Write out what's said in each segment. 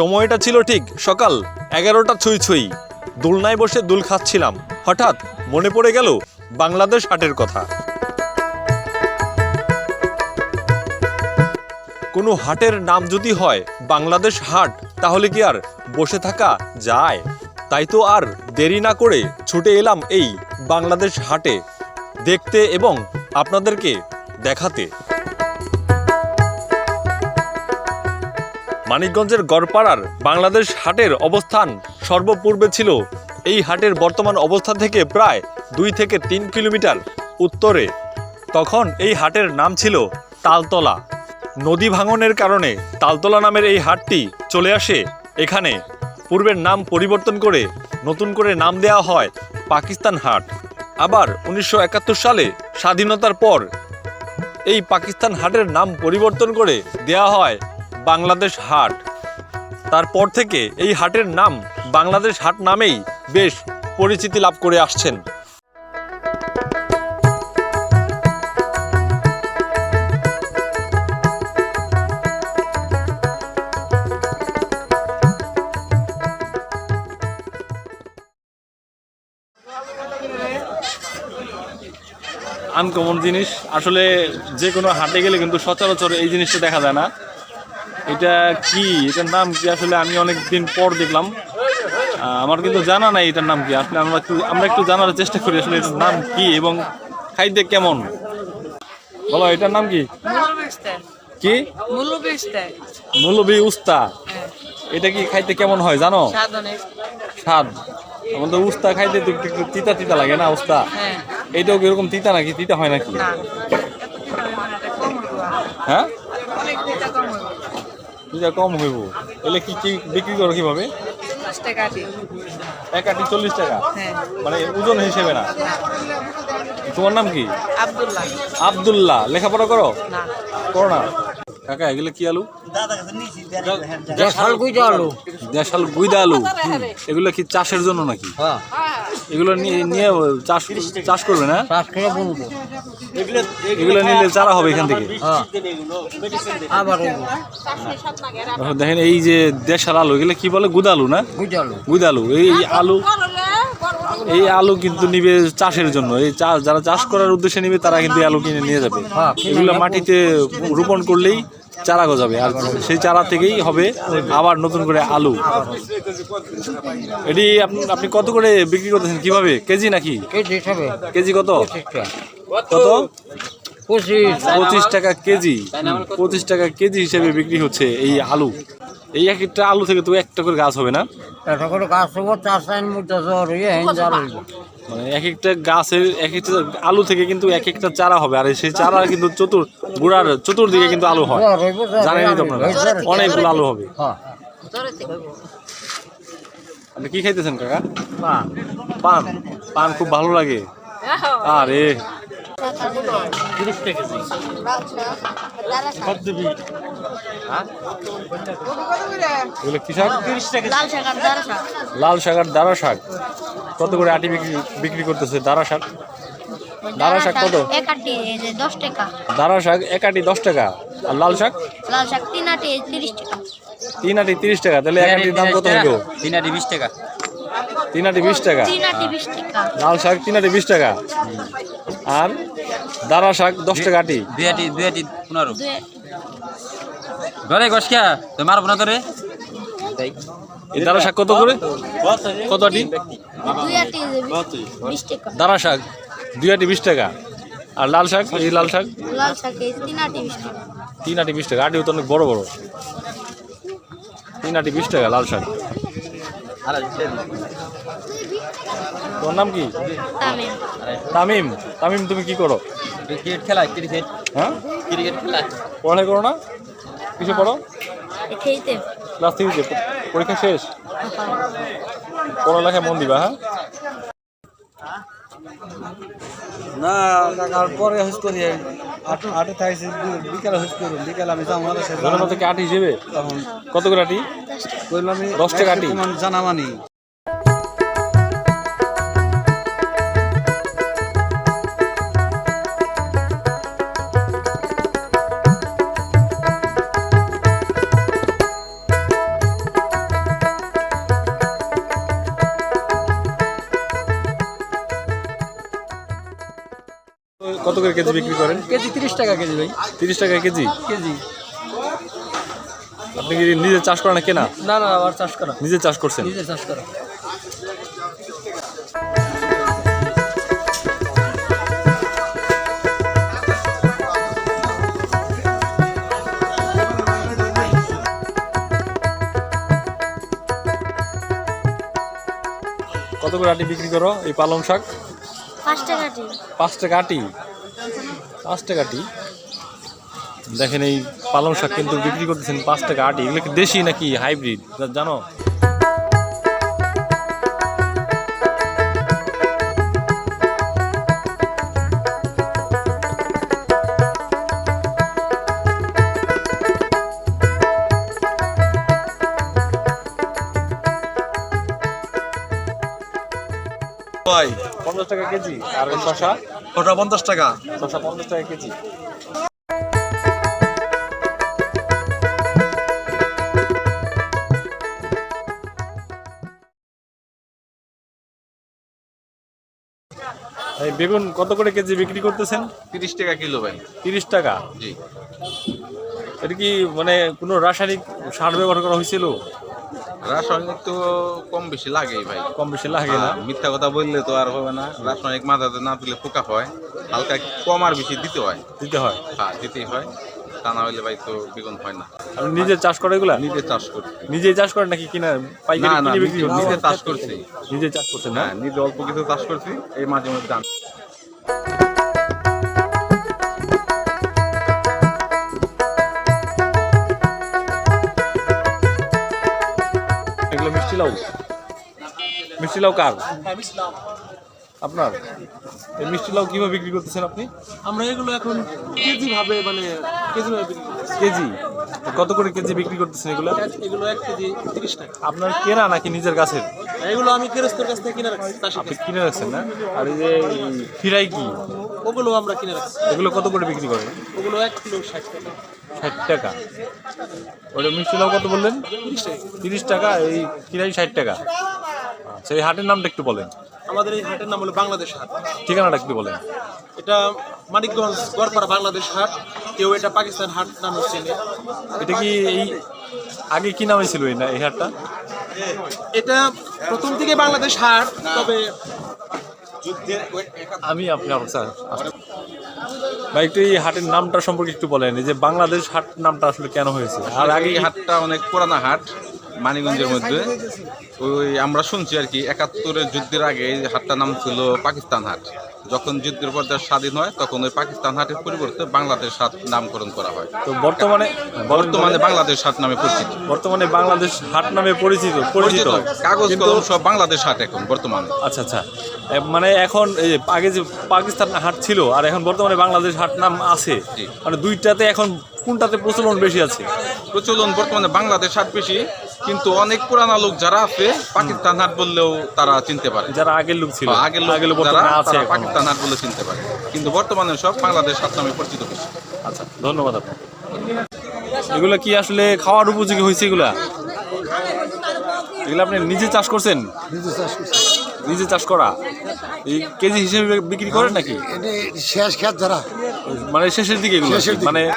সময়টা ছিল ঠিক সকাল এগারোটা ছুঁই ছুঁই। দোলনায় বসে দুল খাচ্ছিলাম। হঠাৎ মনে পড়ে গেল বাংলাদেশ হাটের কথা। কোনো হাটের নাম যদি হয় বাংলাদেশ হাট, তাহলে কি আর বসে থাকা যায়? তাই তো আর দেরি না করে ছুটে এলাম এই বাংলাদেশ হাটে, দেখতে এবং আপনাদেরকে দেখাতে। মানিকগঞ্জের গড়পাড়ার বাংলাদেশ হাটের অবস্থান সর্বপূর্বে ছিল। এই হাটের বর্তমান অবস্থান থেকে প্রায় দুই থেকে তিন কিলোমিটার উত্তরে। তখন এই হাটের নাম ছিল তালতলা। নদী ভাঙনের কারণে তালতলা নামের এই হাটটি চলে আসে। এখানে পূর্বের নাম পরিবর্তন করে নতুন করে নাম দেওয়া হয় পাকিস্তান হাট। আবার উনিশশো একাত্তর সালে স্বাধীনতার পর এই পাকিস্তান হাটের নাম পরিবর্তন করে দেয়া হয় বাংলাদেশ হাট। তারপর থেকে এই হাটের নাম বাংলাদেশ হাট নামেই বেশ পরিচিতি লাভ করে আসছেন। আনকমন জিনিস। আসলে যে কোনো হাটে গেলে কিন্তু সচরাচর এই জিনিসটা দেখা যায় না। এটা কি? এটার নাম কি? আসলে আমি অনেক দিন পর দেখলাম। আমার কিন্তু জানা নাই এটার নাম কি। আসলে আমরা একটু আমরা একটু জানার চেষ্টা করি আসলে এটার নাম কি এবং খাইতে কেমন। বলো এটার নাম কি? কি? মূল্য উস্তা। এটা কি খাইতে কেমন হয় জানো? স্বাদ আমাদের উস্তা খাইতে তো একটু তিতা তিতা লাগে না উস্তা? হ্যাঁ। এইটাও কীরকম তিতা নাকি? তিতা হয় নাকি? হ্যাঁ দিটা কম হইব। এলে কি কি বিক্রি করো কীভাবে? এক আটি চল্লিশ টাকা? হ্যাঁ। মানে ওজন হিসেবে না? তোমার নাম কি? আব্দুল্লাহ। আব্দুল্লাহ। লেখাপড়া করো? না। করো না? কাকা এগুলো কি আলু? দেশাল আলু। দেশাল গুইদা আলু। এগুলো কি চাষের জন্য নাকি? হ্যাঁ। এগুলো নিয়ে নিয়ে চাষ চাষ করবে না? চাষ করে বলব এগুলো নিলে চারা হবে এখান থেকে। হ্যাঁ। এখন দেখেন এই যে দেশাল আলু এগুলো কি বলে? গুদা আলু না? গুইজা আলু। গুদা এই আলু এই আলু কিন্তু নিবে চাষের জন্য। এই চাষ যারা চাষ করার উদ্দেশ্যে নিবে তারা কিন্তু আলু কিনে নিয়ে যাবে। হ্যাঁ, এগুলো মাটিতে রোপণ করলেই চারা গজাবে। আর সেই চারা থেকেই হবে আবার নতুন করে আলু। এটি আপনি আপনি কত করে বিক্রি করতেছেন? কীভাবে? কেজি নাকি? কেজি কত? কত? পঁচিশ। টাকা কেজি পঁচিশ টাকা কেজি হিসেবে বিক্রি হচ্ছে এই আলু। এই এক একটা আলু থেকে তো একটা করে গাছ হবে না? মানে এক একটা গাছের এক একটা আলু থেকে কিন্তু এক একটা চারা হবে আর সেই চারা কিন্তু চতুর গুড়ার চতুর্দিকে কিন্তু আলু হয়। জানেনই তো আপনারা। অনেকগুলো আলু হবে। হ্যাঁ। আপনি কি খাইতেছেন কাকা? পান। পান। পান খুব ভালো লাগে। আরে। শাক? লাল শাক আর দারা শাক। কত করে আটি বিক্রি বিক্রি করতেছে দারা শাক? দারা শাক কত? এক আটি এই যে দশ টাকা। দারা শাক এক আটি দশ টাকা। আর লাল শাক? লাল শাক তিন আটি তিরিশ টাকা। তিন আটি তিরিশ টাকা। তাহলে এক আটির দাম কত হইল তিন আটি বিশ টাকা। তিন আটি বিশ টাকা। লাল শাক তিন আটি বিশ টাকা। আর দারা শাক দশ টাকা আটি। দুই আটি দুই আটি পনেরো। ধরে গসকা তো মারবো না তোরে? এই দারা শাক কত করে? কত আটি? দারা শাক দুই আটি বিশ টাকা। আর লাল শাক এই লাল শাক? লাল শাক তিন আটি বিশ টাকা। তিন আটি বিশ টাকা। আটিও তো অনেক বড় বড়। তিন আটি বিশ টাকা লাল শাক। তোমার নাম কি? তামিম। তামিম। তুমি কি করো? ক্রিকেট খেলা ক্রিকেট। হ্যাঁ? ক্রিকেট খেলা। পড়াই করো না? কিছু পড়ো? ক্লাস থ্রিতে পরীক্ষা শেষ? পড়ালেখায় মন দিবা হ্যাঁ? না কাকার পরে হুস করি আট আটে থাকছি বিকালে হুস করি বিকালে আমি যাব আমাদের সাথে হিসেবে? তখন। কত করে আটি? করলাম দশ টাকা আটি? জানামানি কত করে কেজি বিক্রি করেন? কেজি তিরিশ টাকা কেজি ভাই। তিরিশ টাকা কেজি? কেজি। আপনি কি নিজে চাষ করেন না কেনা? না না আবার চাষ করা। নিজে চাষ করছেন? নিজে চাষ করা। কত করে আটি বিক্রি করো? এই পালং শাক? পাঁচ টাকা আটি। পাঁচ টাকা আটি। পাঁচ টাকা আটি দেখেন এই পালং শাক কিন্তু বিক্রি করতেছেন পাঁচ টাকা আটি। এগুলো কি দেশি নাকি হাইব্রিড? জানো? পঞ্চাশ টাকা কেজি। আর শশা ওটা পঞ্চাশ টাকা। শশা পঞ্চাশ টাকা কেজি। এই বেগুন কত করে কেজি বিক্রি করতেছেন? তিরিশ টাকা কিলো ভাই। তিরিশ টাকা? জি। এটা কি মানে কোনো রাসায়নিক সার ব্যবহার করা হয়েছিল? রাসায়নিক তো কম বেশি লাগেই ভাই। কম বেশি লাগে না। মিথ্যা কথা বললে তো আর হবে না। রাসায়নিক মাথাতে না দিলে পোকা হয়। হালকা কম আর বেশি দিতে হয়। দিতে হয়। হ্যাঁ দিতেই হয়। তা না হলে ভাই তো বেগুন হয় না। আপনি নিজে চাষ করে এগুলা? নিজে চাষ করছি। নিজেই চাষ করেন নাকি কিনা পাইকারি কিনে বিক্রি নিজে- চাষ করছি। নিজে চাষ করছেন না? হ্যাঁ নিজে অল্প কিছু চাষ করছি। এই মাঝে মধ্যে দাম লাউ মিষ্টি লাউ কার আপনার? এই মিষ্টি লাউ কীভাবে বিক্রি করতেছেন আপনি? আমরা এগুলো এখন কেজি ভাবে মানে কেজি ভাবে বিক্রি কেজি? কত করে কেজি বিক্রি করতেছেন এগুলো? এগুলো এক কেজি তিরিশ টাকা। আপনার কেনা নাকি নিজের গাছের? এগুলো আমি কেরস্তের কাছ থেকে কিনে রাখছি আপনি কিনে রাখছেন না? আর এই যে ফিরাই কি? ওগুলো আমরা কিনে রাখছি। এগুলো কত করে বিক্রি করেন ওগুলো এক কিলো ষাট টাকা। ষাট টাকা? ওটা মিষ্টি লাউ কত বললেন? তিরিশ টাকা। এই ফিরাই ষাট টাকা? আচ্ছা এই হাটের নামটা একটু বলেন। আমাদের এই হাটের নাম হলো বাংলাদেশ হাট। ঠিকানাটা একটু বলেন। এটা মানিকগঞ্জ গড়পাড়া বাংলাদেশ হাট। কেউ এটা পাকিস্তান হাট নামে চেনে। এটা কি এই আগে কি নামে ছিল এই না এই হাটটা? এটা প্রথম থেকে বাংলাদেশ হাট তবে আমি আপনার স্যার ভাই একটু এই হাটের নামটা সম্পর্কে একটু বলেন। যে বাংলাদেশ হাট নামটা আসলে কেন হয়েছে? আর আগে এই হাটটা অনেক পুরানা হাট মানিগঞ্জের মধ্যে। ওই আমরা শুনছি আর কি একাত্তরের যুদ্ধের আগে এই হাটটার নাম ছিল পাকিস্তান হাট। যখন যুদ্ধের পর দেশ স্বাধীন হয় তখন ওই পাকিস্তান হাটের পরিবর্তে বাংলাদেশ হাট নামকরণ করা হয়। তো বর্তমানে বর্তমানে বাংলাদেশ হাট নামে পরিচিত। বর্তমানে বাংলাদেশ হাট নামে পরিচিত পরিচিত। কাগজ কলম সব বাংলাদেশ হাট এখন বর্তমানে। আচ্ছা আচ্ছা। মানে এখন এই আগে যে পাকিস্তান হাট ছিল আর এখন বর্তমানে বাংলাদেশ হাট নাম আছে। মানে দুইটাতে এখন কোনটাতে প্রচলন বেশি আছে? প্রচলন বর্তমানে বাংলাদেশ হাট বেশি কিন্তু অনেক পুরানা লোক যারা আছে পাকিস্তান হাট বললেও তারা চিনতে পারে। যারা আগের লোক ছিল। আগের লোক আগের লোক যারা আছে। পাকিস্তান হাট বলে চিনতে পারে। কিন্তু বর্তমানে সব বাংলাদেশ হাট নামে পরিচিত বেশি আচ্ছা ধন্যবাদ আপনাকে। এগুলো কি আসলে খাওয়ার উপযোগী হয়েছে এগুলা? এগুলো আপনি নিজে চাষ করছেন? নিজে চাষ করা? এই কেজি হিসেবে বিক্রি করেন নাকি? শেষ খেত ধরা মানে শেষের দিকে এগুলো। মানে এই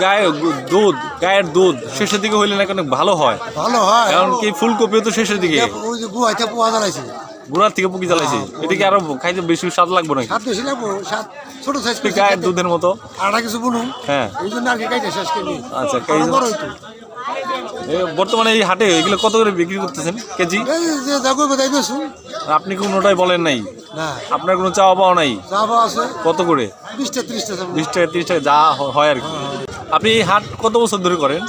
গায়ে দুধ গায়ের দুধ শেষের দিকে হইলে নাকি অনেক ভালো হয়। ভালো হয়। কারণ কি ফুলকপিও তো শেষের দিকে। ওই যে গুয়াইতে পোয়া জ্বালাইছে। গুড়ার থেকে পুকি জ্বালাইছে। এটা কি আরও খাইতে বেশি স্বাদ লাগবে নাকি? বেশি লাগবো স্বাদ ছোট সাইজ এই গায়ের দুধের মতো। আটা কিছু বুনুন হ্যাঁ। ওই জন্য আর কি শেষ করি। আচ্ছা, আরও কাইতে- বড় হইতো এ, বর্তমানে এই হাটে এগুলো কত করে বিক্রি করতেছেন? কেজি? আপনি কোনোটাই বলেন নাই? আপনার কোনো চা পাওয়া নাই? কত করে? বিশ টাকা ত্রিশ টাকা যা হয় আর কি। আপনি এই হাট কত বছর ধরে করেন?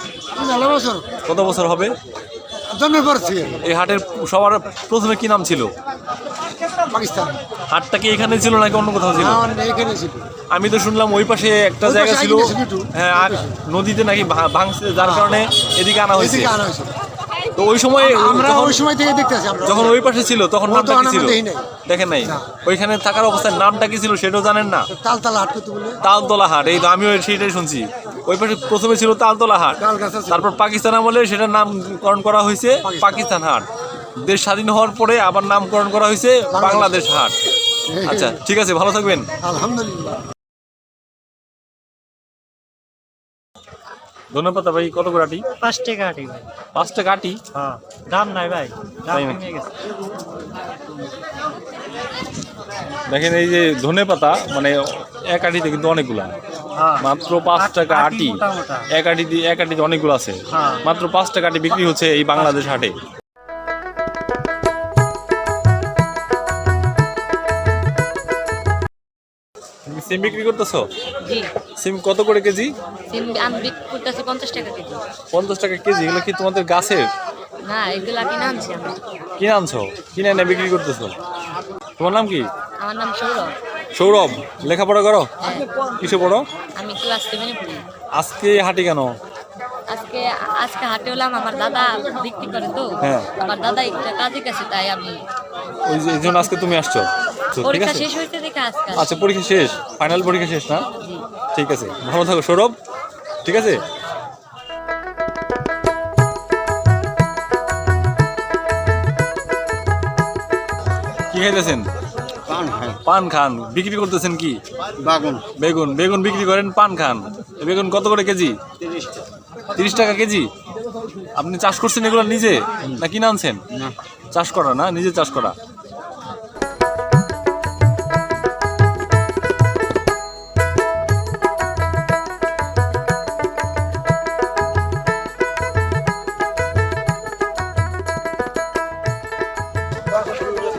কত বছর হবে? জন্মের পর এই হাটের সবার প্রথমে কি নাম ছিল? পাকিস্তান। হাটটা কি এখানে ছিল নাকি অন্য কোথাও ছিল? এখানে ছিল। আমি তো শুনলাম ওই পাশে একটা জায়গা ছিল। হ্যাঁ আর নদীতে নাকি ভাঙছে যার কারণে এদিকে আনা হয়েছে। তো ওই সময় আমরা ওই সময় থেকে আমরা যখন ওই পাশে ছিল তখন নামটা কি ছিল। দেখেন নাই? ওইখানে থাকার অবস্থায় নামটা কি ছিল সেটাও জানেন না? তাল তাল হাট করতে বলে তালতলা হাট এই তো আমিও সেটাই শুনছি। ওই পাশে প্রথমে ছিল তালতলা হাট। তারপর পাকিস্তান আমলে সেটার নামকরণ করা হয়েছে পাকিস্তান। হাট। দেশ স্বাধীন হওয়ার পরে আবার নামকরণ করা হয়েছে বাংলাদেশ। হাট। আচ্ছা ঠিক আছে ভালো থাকবেন। আলহামদুলিল্লাহ। ধন্যবাদ ভাই কত করে আটি? পাঁচ টাকা আটি ভাই। পাঁচ টাকা আটি হ্যাঁ দাম নাই ভাই দাম কমে গেছে। দেখেন এই যে ধনে পাতা মানে এক আটিতে কিন্তু অনেকগুলা। হ্যাঁ মাত্র পাঁচ টাকা আটি। এক আটি। দিয়ে এক আটিতে অনেকগুলো আছে। হ্যাঁ। মাত্র পাঁচ টাকা আটি বিক্রি হচ্ছে এই বাংলাদেশ হাটে। সিম বিক্রি করতেছো? জি। সিম কত করে কেজি? সিম আমি বিক্রি করতেছি পঞ্চাশ টাকা কেজি। পঞ্চাশ টাকা কেজি এগুলো কি তোমাদের গাছের? না এগুলা কিনে আনছি আমি। কিনে আনছো? কিনে এনে বিক্রি করতেছো? তোমার নাম কি? আমার নাম সৌরভ। সৌরভ লেখাপড়া করো? হ্যাঁ। কিসে পড়ো? আমি ক্লাস সেভেনে পড়ি। আজকে হাঁটি কেন? আজকে হাটে হলাম আমার দাদা বিক্রি করে তো। হ্যাঁ। আমার দাদা একটা কাজে গেছে তাই আমি ওই যে এই জন্য আজকে তুমি আসছো। ঠিক পরীক্ষা আছে? শেষ হয়েছে দেখে আজকে আচ্ছা পরীক্ষা শেষ। ফাইনাল পরীক্ষা শেষ না? ঠিক আছে। ভালো থাকো সৌরভ। ঠিক আছে? কি খাইতেছেন? পান পান খান। বিক্রি করতেছেন কি? বাগুন। বেগুন। বেগুন বিক্রি করেন পান খান। বেগুন কত করে কেজি? তিরিশ টাকা কেজি? আপনি চাষ করছেন এগুলো নিজে না কিনে আনছেন চাষ করা না? নিজে চাষ করা?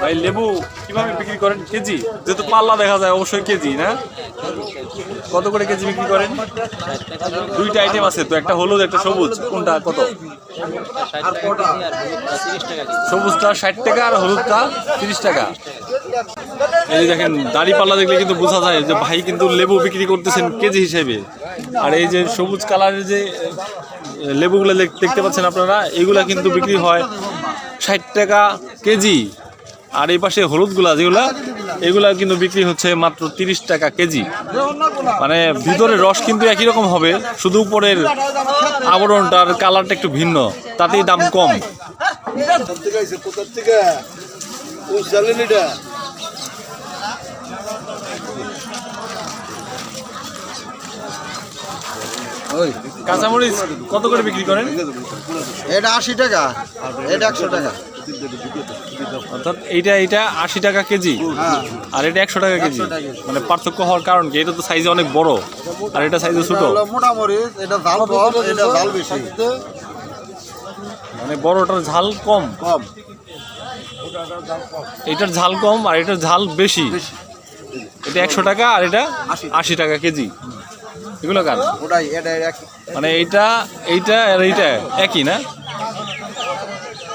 ভাই লেবু কীভাবে বিক্রি করেন? কেজি? যেহেতু পাল্লা দেখা যায় অবশ্যই কেজি না? কত করে কেজি বিক্রি করেন? দুইটা আইটেম আছে তো, একটা হলুদ, একটা সবুজ। কোনটা, কত? সবুজটা ষাট টাকা আর হলুদটা তিরিশ টাকা। এই যে দেখেন, দাড়ি পাল্লা দেখলে কিন্তু বোঝা যায় যে ভাই কিন্তু লেবু বিক্রি করতেছেন কেজি হিসেবে। আর এই যে সবুজ কালারের যে লেবুগুলো দেখ- দেখতে পাচ্ছেন আপনারা, এগুলা কিন্তু বিক্রি হয় ষাট টাকা কেজি। আর এই পাশে হলুদগুলা, যেগুলা এগুলা কিন্তু বিক্রি হচ্ছে মাত্র তিরিশ টাকা কেজি। মানে ভিতরে রস কিন্তু একই রকম হবে শুধু উপরের আবরণটার কালারটা একটু ভিন্ন তাতেই দাম কম। কাঁচামরিচ কত করে বিক্রি করেন? এটা আশি টাকা এটা একশো টাকা। অর্থাৎ এইটা এইটা আশি টাকা কেজি। আর এটা একশো টাকা কেজি। মানে পার্থক্য হওয়ার কারণ কি? এটা তো সাইজে অনেক বড়। আর এটা সাইজে ছোট। মোটামুটি এটা ঝাল কম এটা ঝাল বেশি। মানে বড়টার ঝাল কম। কম। এটার ঝাল কম আর এটার ঝাল বেশি। এটা একশো টাকা আর এটা আশি টাকা। কেজি। এগুলো কার? এটা মানে এইটা এইটা আর এইটা একই না?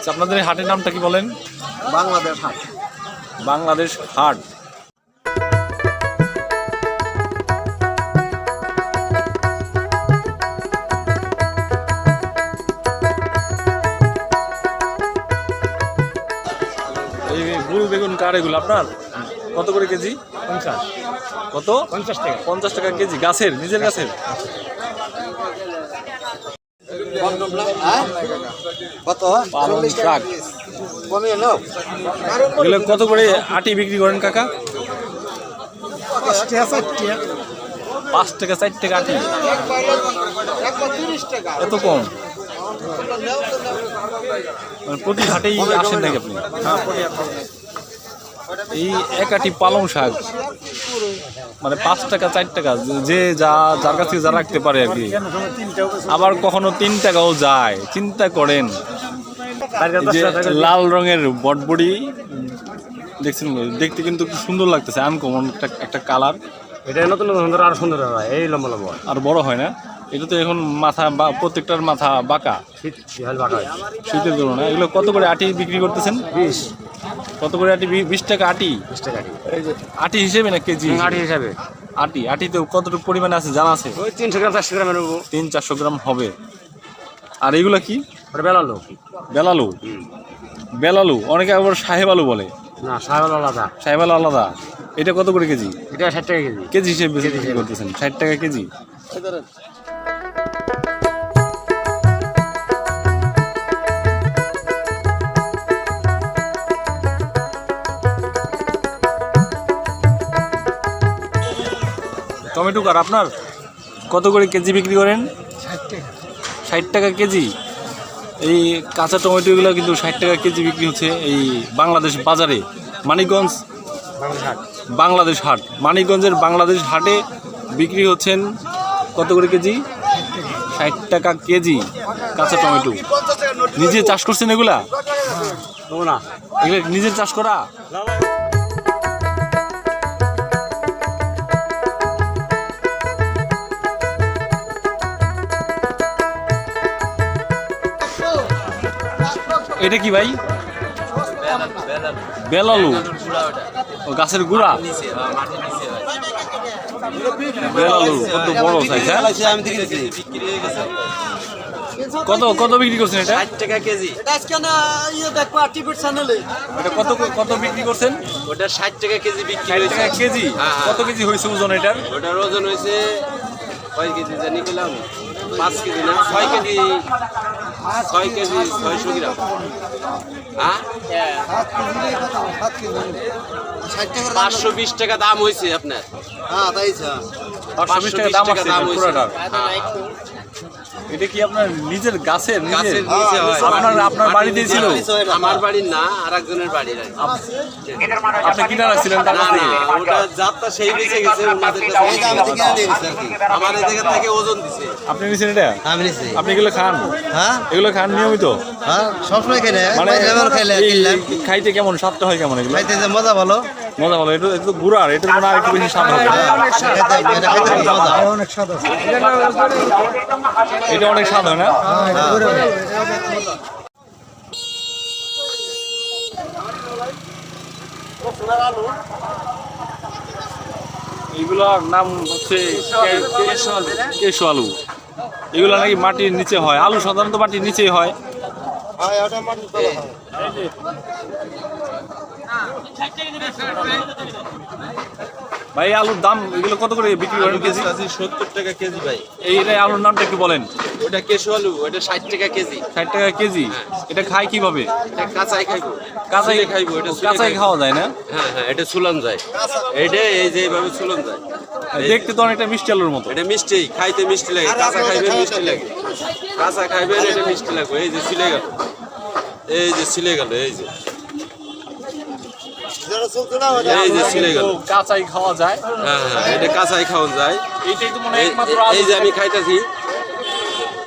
আচ্ছা, আপনাদের এই হাটের নামটা কি বলেন? বাংলাদেশ হাট। বাংলাদেশ হাট। গুল বেগুন কার এগুলো আপনার? কত করে কেজি? পঞ্চাশ। কত? পঞ্চাশ টাকা। পঞ্চাশ টাকা কেজি গাছের নিজের গাছের? কত করে আটি বিক্রি করেন কাকা? পাঁচ টাকা চার টাকা আটি। এত কম? মানে প্রতি হাটেই আসেন নাকি আপনি? এই এক আটি পালং শাক মানে পাঁচ টাকা চার টাকা যে যা যার কাছ যা রাখতে পারে আর কি। আবার কখনো তিন টাকাও যায় চিন্তা করেন। লাল রঙের বটবড়ি দেখছেন দেখতে কিন্তু খুব সুন্দর লাগতেছে আনকমন একটা একটা কালার এটা নতুন সুন্দর আর সুন্দর হয় এই লম্বা লম্বা। আর বড় হয় না এটা তো এখন মাথা বা প্রত্যেকটার মাথা বাঁকা। শীতের জন্য না এগুলো কত করে আটি বিক্রি করতেছেন? বিশ। কত করে আটি? বিশ টাকা আটি? বিশ টাকা আটি। হিসেবে না কেজি আটি হিসাবে। আটি। আটিতে কতটুকু পরিমাণে আছে জানা আছে? ওই তিনশো গ্রাম চারশো গ্রামের তিন চারশো গ্রাম হবে। আর এগুলো কি? বেলালো। বেলালু? বেলালু। অনেকে আবার সাহেব আলু বলে। না সাহেব আলাদা। সাহেব আলু আলাদা। এটা কত করে কেজি? এটা ষাট টাকা কেজি। কেজি হিসেবে বিক্রি করতেছেন। ষাট টাকা কেজি? টমেটো কার আপনার? কত করে কেজি বিক্রি করেন? ষাট টাকা। কেজি? এই কাঁচা টমেটোগুলো কিন্তু ষাট টাকা কেজি বিক্রি হচ্ছে এই বাংলাদেশ বাজারে। মানিকগঞ্জ? বাংলাদেশ হাট। মানিকগঞ্জের বাংলাদেশ হাটে বিক্রি হচ্ছেন কত করে কেজি? ষাট টাকা কেজি কাঁচা টমেটো। নিজে চাষ করছেন এগুলা? এগুলা নিজের চাষ করা? এটা কি ভাই? বেলালু। ও গাছের গুড়া? বেলালু কত বড় সাইজ হ্যাঁ? কত কত বিক্রি করছেন এটা? টাকা কেজি। এটা কত কত বিক্রি করছেন? ওটা ষাট টাকা কেজি বিক্রি ষাট হয়েছে। টাকা কেজি? হ্যাঁ, হ্যাঁ। কত কেজি হয়েছে ওজন এটার? ওটার ওজন হয়েছে কয় কেজি জানি গেলাম পাঁচ কেজি না ছয় কেজি ছয় কেজি ছয়শো গ্রাম। হ্যাঁ পাঁচশো বিশ টাকা দাম হয়েছে আপনার। পাঁচশো বিশ টাকা দাম হয়েছে পুরোটার। হ্যাঁ। এটা কি আপনার নিজের গাছের গাছের নিচে হয়। আপনার আপনার বাড়িতে ছিল আমার বাড়ির না আর একজনের বাড়ির আপনি কিনা রাখছিলেন তার কাছ ওটা যাত্রা সেই বেঁচে গেছে ওনাদের কাছে আমার এই জায়গা থেকে ওজন দিছে। আপনি নিছেন এটা? আমি নিছি। আপনি এগুলো খান? হ্যাঁ? এগুলো খান নিয়মিত? হ্যাঁ সবসময় খেলে। মানে খাইতে কেমন স্বাদটা হয় কেমন এগুলো? খাইতে মজা ভালো। মজা ভালো এটা একটু গুড়ার এটার মনে হয় একটু বেশি স্বাদ হবে। এটা খেতে এটা অনেক স্বাদ হয় না? এগুলোর নাম হচ্ছে কেশু আলু কেশু আলু এগুলো নাকি মাটির নিচে হয়। আলু সাধারণত মাটির নিচেই হয়। ভাই আলুর দাম এগুলো কত করে বিক্রি করেন কেজি? সত্তর টাকা কেজি ভাই। এই আলুর নামটা একটু বলেন। ওটা কেশু আলু ওটা ষাট টাকা কেজি। ষাট টাকা কেজি? এটা খায় কীভাবে? এটা কাঁচাই খাইবো। কাঁচাই খাইবো এটা কাঁচাই খাওয়া যায় না? হ্যাঁ হ্যাঁ এটা সুলন যায়। এটা এই যে এইভাবে সুলন যায়। এই- দেখতে তো অনেকটা মিষ্টি আলুর মতো। এটা মিষ্টি খাইতে মিষ্টি লাগে কাঁচা খাইবেন মিষ্টি লাগে। কাঁচা খাইবেন এটা মিষ্টি লাগবে। এই যে সিলে গেল। এই যে সিলে গেল এই যে। এই যে সিলে গেল। কাঁচাই খাওয়া যায়। হ্যাঁ হ্যায় এটা কাঁচাই খাওয়া যায়। এইটাই তো মনে হয় একমাত্র এই- যে আমি খাইতেছি।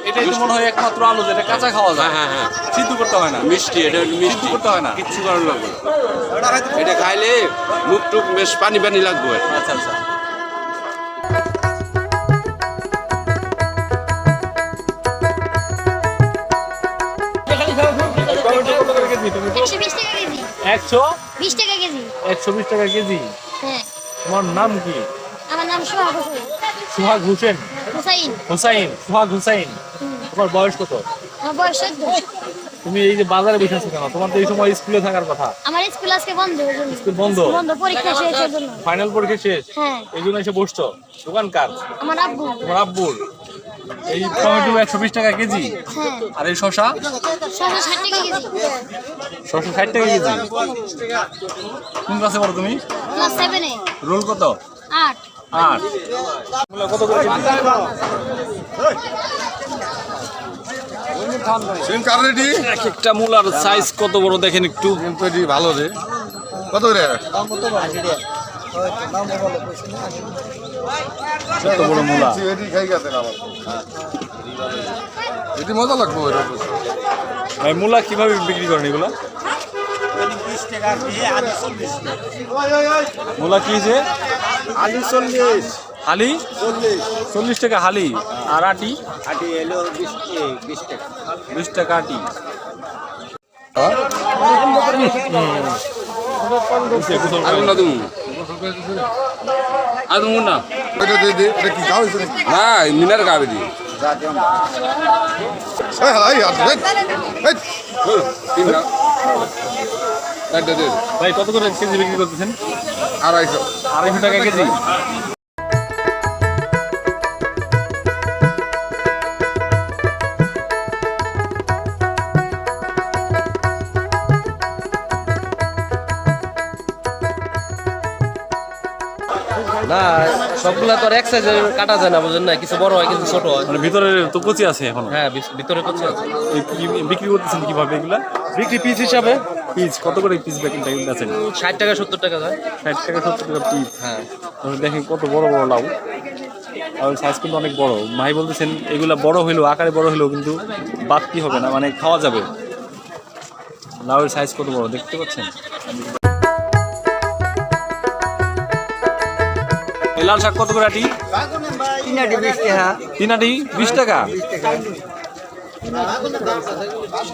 এটাই তো মনে হয় একমাত্র আলু যেটা কাঁচা খাওয়া যায়। হ্যাঁ হ্যাঁ হ্যাঁ। সিদ্ধ করতে হয় না। মিষ্টি এটা মিষ্টি। করতে হয় না। কিচ্ছু করার লাগবে এটা খাইলে মুখ টুক বেশ পানি পানি লাগবে। আচ্ছা আচ্ছা। একশো বিশ টাকা কেজি। একশো বিশ টাকা কেজি? হ্যাঁ। তোমার নাম কি? আমার নাম সোহাগ হোসেন। সুহাগ হোসেন? হুসাইন। হুসাইন সুহাগ হুসাইন। তোমার বয়স কত? আমার বয়স চোদ্দ। তুমি এই যে বাজারে বসে আছো কেন? তোমার তো এই সময় স্কুলে থাকার কথা। আমার স্কুল আজকে বন্ধ। স্কুল বন্ধ? বন্ধ পরীক্ষা শেষের জন্য। ফাইনাল পরীক্ষা শেষ? হ্যাঁ। এই জন্য এসে বসছো। দোকান কার? আমার আব্বু। তোমার আব্বুর? এই টমেটো একশো বিশ টাকা কেজি? হ্যাঁ আর এই শশা শশা ষাট টাকা কেজি। কোন ক্লাসে পড়ো তুমি? রোল কত? আট। আট কত করে সিম কার রেডি? এক একটা মূলার সাইজ কত বড় দেখেন একটু। ভালো রে। কত রে কত বড় মূলা। এটি খাই গেছেন আমার এটি মজা লাগবে ওই ভাই মূলা কীভাবে বিক্রি করেন এগুলা? মূলা কি যে? আলু চল্লিশ। হালি? চল্লিশ। চল্লিশ টাকা হালি। আর আটি? আটি এলো বিশ বিশ টাকা। বিশ টাকা আটি। আগুন না তুমি না। হয়েছে নাকি না মিনার গাবে আর দে। ভাই কত করে কেজি বিক্রি করতেছেন? আড়াইশো। আড়াইশো টাকা কেজি? না সবগুলা তো আর এক সাইজে কাটা যায় না বুঝেন না? কিছু বড় হয় কিছু ছোট হয়। মানে ভিতরে তো কচি আছে এখন? হ্যাঁ ভিতরে করছে আছে। বিক্রি করতেছেন কীভাবে এগুলা? বিক্রি পিস হিসাবে। পিস কত করে পিস বেকিং আছেন ষাট টাকা সত্তর টাকা যায়। ষাট টাকা সত্তর টাকা পিস হ্যাঁ। দেখেন কত বড় বড় লাউ আর সাইজ কিন্তু অনেক বড়। ভাই বলতেছেন এগুলা বড় হইলেও আকারে বড় হইলেও কিন্তু বাড়তি হবে না মানে খাওয়া যাবে। লাউয়ের সাইজ কত বড় দেখতে পাচ্ছেন? লাল শাক কত করে আটি? তিন আটি বিশ টাকা?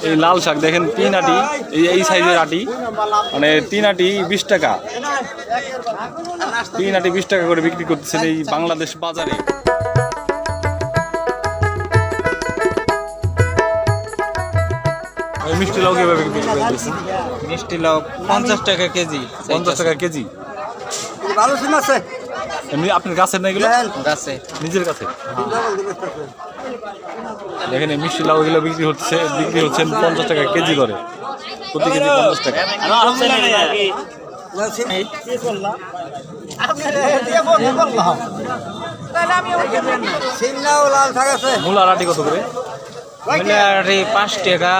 এই লাল শাক দেখেন তিন আটি এই এই সাইজের আটি। মানে তিন আটি বিশ টাকা। তিন আটি বিশ টাকা করে বিক্রি করতেছেন এই বাংলাদেশ বাজারে। মিষ্টি লাউ কীভাবে বিক্রি করতেছেন মিষ্টি লাউ পঞ্চাশ টাকা কেজি। পঞ্চাশ টাকা কেজি? ভালো আছে এমনি আপনার গাছের না এগুলো? গাছে। নিজের কাছে দেখেন এই মিষ্টি লাউ এগুলো বিক্রি হচ্ছে বিক্রি হচ্ছে পঞ্চাশ টাকা কেজি করে। প্রতি কেজি পঞ্চাশ টাকা। মূল আটি কত করে? পাঁচ টাকা।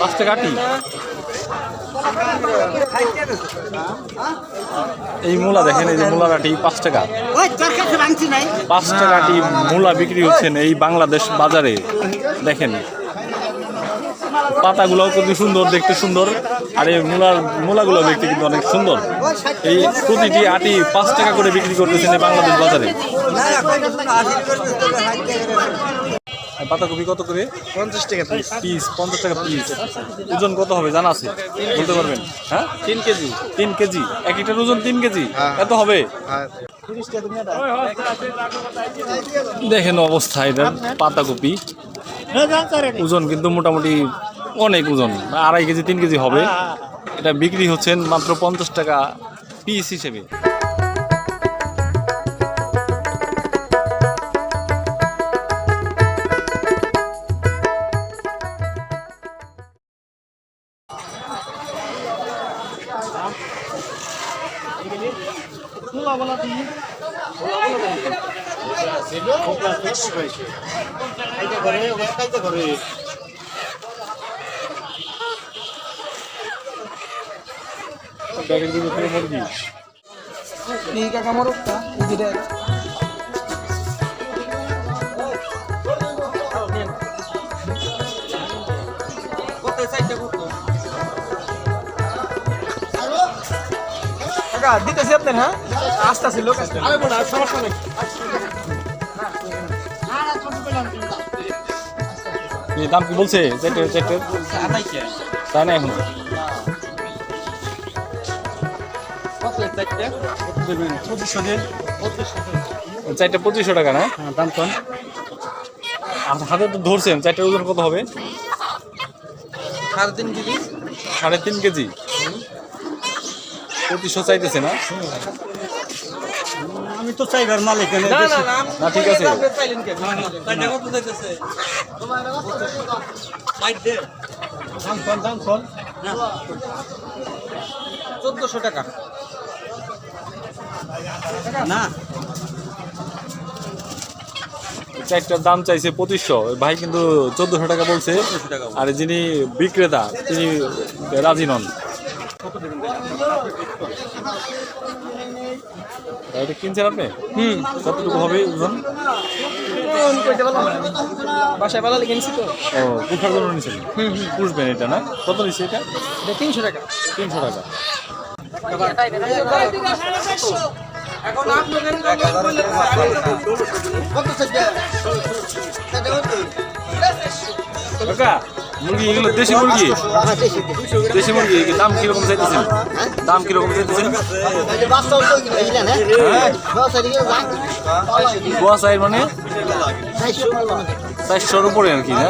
পাঁচ টাকা আটি। এই মূলা দেখেন এই যে মূলার আটি পাঁচ টাকা। পাঁচ টাকা আটি মূলা বিক্রি হচ্ছেন এই বাংলাদেশ বাজারে। দেখেন পাতাগুলো কত সুন্দর দেখতে সুন্দর। আর এই মূলার মূলাগুলো দেখতে কিন্তু অনেক সুন্দর। এই প্রতিটি আটি পাঁচ টাকা করে বিক্রি করতেছেন এই বাংলাদেশ বাজারে। পাতাকপি কত করে? পঞ্চাশ টাকা পিস পিস পঞ্চাশ টাকা পিস ওজন কত হবে জানা আছে? বলতে পারবেন হ্যাঁ? তিন কেজি। তিন কেজি। এক লিটার ওজন তিন কেজি? এত হবে? দেখেন অবস্থা এটার পাতাকপি ওজন কিন্তু মোটামুটি অনেক ওজন আড়াই কেজি তিন কেজি হবে। এটা বিক্রি হচ্ছেন মাত্র পঞ্চাশ টাকা পিস হিসেবে। দুটো করে মুরগি দিতেছি আপনার হ্যাঁ? আস্তে আছে লোক সমস্যা নেই। দাম কি বলছে? চারটে চারটে তাই না এখন। চারটে পঁচিশশো টাকা না? দাম কম। আর হাতে তো ধরছেন চারটের ওজন কত হবে? সাড়ে তিন কেজি। সাড়ে তিন কেজি? পঁচিশশো চাইতেছে না? তো চাইবার মালিক না ঠিক আছে। চোদ্দশো টাকা। না। চারটার দাম চাইছে পঁচিশশো। ভাই কিন্তু চোদ্দশো টাকা বলছে। আর যিনি বিক্রেতা তিনি রাজি নন। এটা কিনছেন আপনি? হুম। কতটুকু হবে ওজন বাসায় পালা কিনছি তো। ও পুষার জন্য নিছেন? পুষবেন এটা না? কত নিচ্ছে এটা? তিনশো টাকা। তিনশো টাকা। কাকা মুরগি এগুলো দেশি মুরগি? দেশি মুরগি দাম কীরকম চাইতেছেন? দাম কীরকম চাইতেছেন? গোয়া সাইড মানে? চারশোর উপরে আর কি না?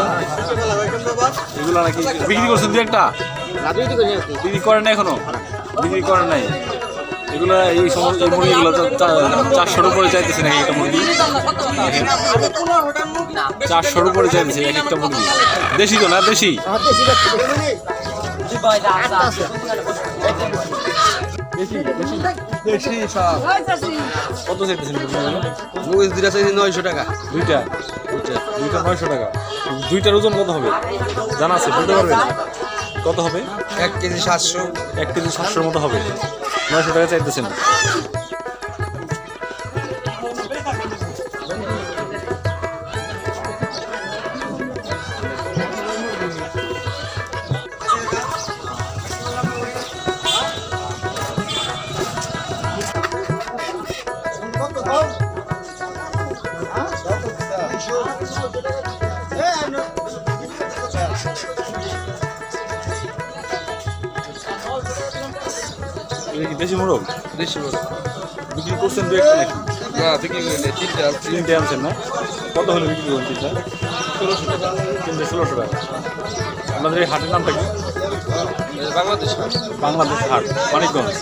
এগুলো নাকি বিক্রি করছেন দু একটা? বিক্রি করেন না এখনও? বিক্রি করেন নাই? এগুলো এই সমস্ত এই মুরগিগুলো চারশোর উপরে চাইতেছে নাকি একটা মুরগি। চারশোর উপরে চাইতেছে এক একটা মুরগি? দেশি তো না দেশি? কত চাইতেছেন মগজ দুটা নয়শো টাকা। দুইটা। দুইটা নয়শো টাকা। দুইটার ওজন কত হবে? জানা আছে বলতে পারবেন? কত হবে? এক কেজি সাতশো। এক কেজি সাতশোর মতো হবে। নয়শো টাকা চাইতেছেন। দেশি মোরগ দেশি মোরগ বিক্রি করছেন দু একটা নাকি? না বিক্রি করে নেই তিনটা তিনটে আনছেন না? কত হলে বিক্রি করেন তিনটা? ষোলোশো টাকা। তিনটে ষোলোশো টাকা। আপনাদের এই হাটের নামটা কি? বাংলাদেশ হাট। বাংলাদেশ হাট মানিকগঞ্জ।